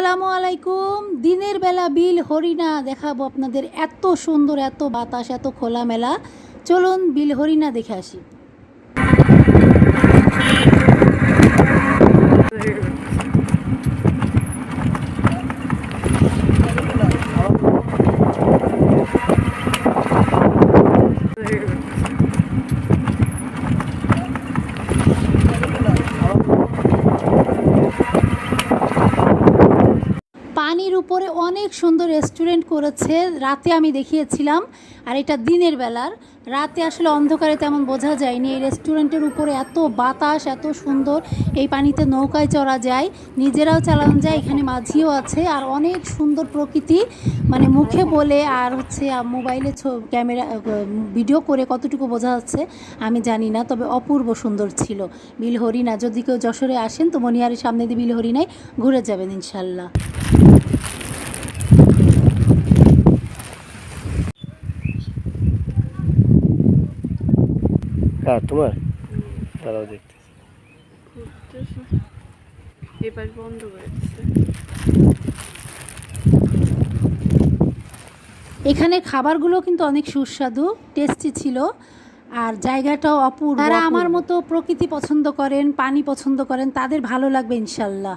আসসালামু আলাইকুম। দিনের বেলা বিল হরিণা দেখাবো আপনাদের। এত সুন্দর, এত বাতাস, এত খোলামেলা। চলুন বিল হরিণা দেখে আসি। পানির উপরে অনেক সুন্দর রেস্টুরেন্ট করেছে। রাতে আমি দেখিয়েছিলাম, আর এটা দিনের বেলার। রাতে আসলে অন্ধকারে তেমন বোঝা যায়নি। এই রেস্টুরেন্টের উপরে এত বাতাস, এত সুন্দর, এই পানিতে নৌকায় চড়া যায়। নিজেরাও চালানো যায়, এখানে মাঝিও আছে, আর অনেক সুন্দর প্রকৃতি। মানে মুখে বলে, আর হচ্ছে মোবাইলে ক্যামেরা ভিডিও করে কতটুকু বোঝা যাচ্ছে, আমি জানি না, তবে অপূর্ব সুন্দর ছিল। বিল হরিণা যদি কেউ যশোরে আসেন, তো মনিহারের সামনে দিয়ে বিল হরিণায় ঘুরে যাবেন ইনশাল্লাহ। কার তোমার? তারাও দেখতে এবার বন্ধ করে এখানে খাবারগুলো কিন্তু অনেক সুস্বাদু টেস্টি ছিল আর জায়গাটাও অপূর্ব যারা আমার মতো প্রকৃতি পছন্দ করেন পানি পছন্দ করেন তাদের ভালো লাগবে ইনশাল্লাহ।